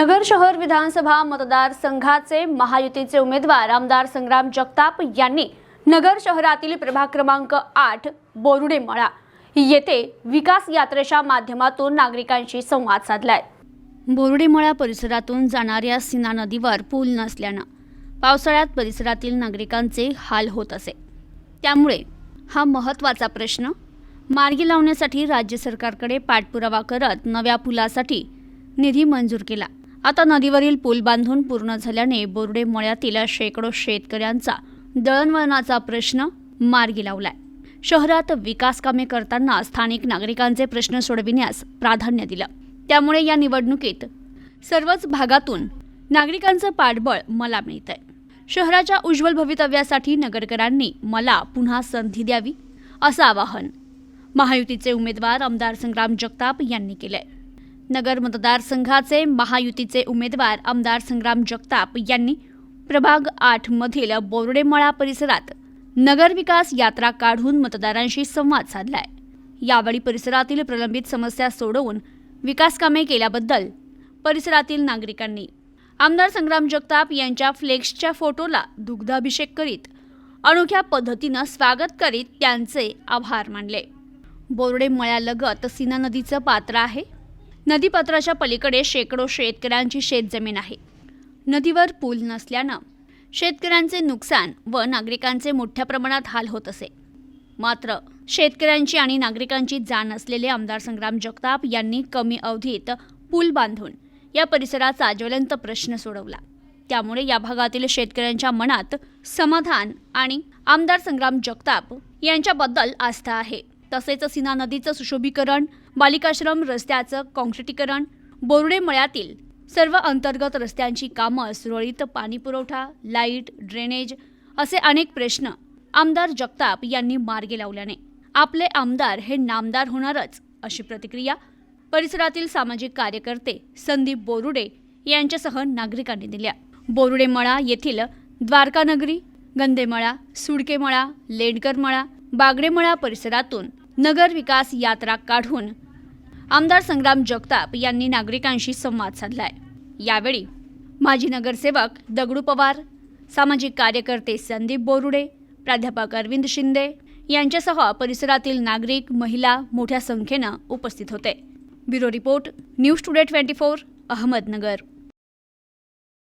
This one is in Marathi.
नगर शहर विधानसभा मतदारसंघाचे महायुतीचे उमेदवार आमदार संग्राम जगताप यांनी नगर शहरातील प्रभाग क्रमांक आठ बोरुडे मळा येथे विकास यात्रेच्या माध्यमातून नागरिकांशी संवाद साधलाय. बोरुडेमळा परिसरातून जाणाऱ्या सीना नदीवर पूल नसल्यानं पावसाळ्यात परिसरातील नागरिकांचे हाल होत असे. त्यामुळे हा महत्त्वाचा प्रश्न मार्गी लावण्यासाठी राज्य सरकारकडे पाठपुरावा करत नव्या पुलासाठी निधी मंजूर केला. आता नदीवरील पूल बांधून पूर्ण झाल्याने बोर्डे मळ्यातील शेकडो शेतकऱ्यांचा दळणवळणाचा प्रश्न मार्गी लावलाय. शहरात विकास कामे करताना स्थानिक नागरिकांचे प्रश्न सोडविण्यास प्राधान्य दिलं. त्यामुळे या निवडणुकीत सर्वच भागातून नागरिकांचं पाठबळ मला मिळतंय. शहराच्या उज्ज्वल भवितव्यासाठी नगरकरांनी मला पुन्हा संधी द्यावी असं आवाहन महायुतीचे उमेदवार आमदार संग्राम जगताप यांनी केलंय. नगर मतदारसंघाचे महायुतीचे उमेदवार आमदार संग्राम जगताप यांनी प्रभाग आठमधील बोर्डेमळा परिसरात नगरविकास यात्रा काढून मतदारांशी संवाद साधलाय. यावेळी परिसरातील प्रलंबित समस्या सोडवून विकासकामे केल्याबद्दल परिसरातील नागरिकांनी आमदार संग्राम जगताप यांच्या फ्लेक्सच्या फोटोला दुग्धाभिषेक करीत अनोख्या पद्धतीनं स्वागत करीत त्यांचे आभार मानले. बोर्डे मळ्यालगत सीना नदीचं पात्र आहे. नदीपात्राच्या पलीकडे शेकडो शेतकऱ्यांची शेतजमीन आहे. नदीवर पूल नसल्यानं शेतकऱ्यांचे नुकसान व नागरिकांचे मोठ्या प्रमाणात हाल होत असे. मात्र शेतकऱ्यांची आणि नागरिकांची जाण असलेले आमदार संग्राम जगताप यांनी कमी अवधीत पूल बांधून या परिसराचा ज्वलंत प्रश्न सोडवला. त्यामुळे या भागातील शेतकऱ्यांच्या मनात समाधान आणि आमदार संग्राम जगताप यांच्याबद्दल आस्था आहे. तसेच सीना नदीचं सुशोभीकरण बालिकाश्रम रस्त्याचं काँक्रिटीकरण बोर्डे मळ्यातील सर्व अंतर्गत रस्त्यांची कामं सुरळीत पाणीपुरवठा लाइट ड्रेनेज असे अनेक प्रश्न आमदार जगताप यांनी मार्गी लावल्याने. आपले आमदार हे नामदार होणारच अशी प्रतिक्रिया परिसरातील सामाजिक कार्यकर्ते संदीप बोरुडे यांच्यासह नागरिकांनी दिल्या. बोरुडे मळा येथील द्वारकानगरी गंदेमळा सुडकेमळा लेडकरमळा बागडेमळा परिसरातून नगर विकास यात्रा काढून आमदार संग्राम जगताप यांनी नागरिकांशी संवाद साधलाय. यावेळी माजी नगरसेवक दगडू पवार सामाजिक कार्यकर्ते संदीप बोरुडे प्राध्यापक अरविंद शिंदे यांच्यासह परिसरातील नागरिक महिला मोठ्या संख्येनं उपस्थित होते. Bureau report news today twenty four Ahmednagar.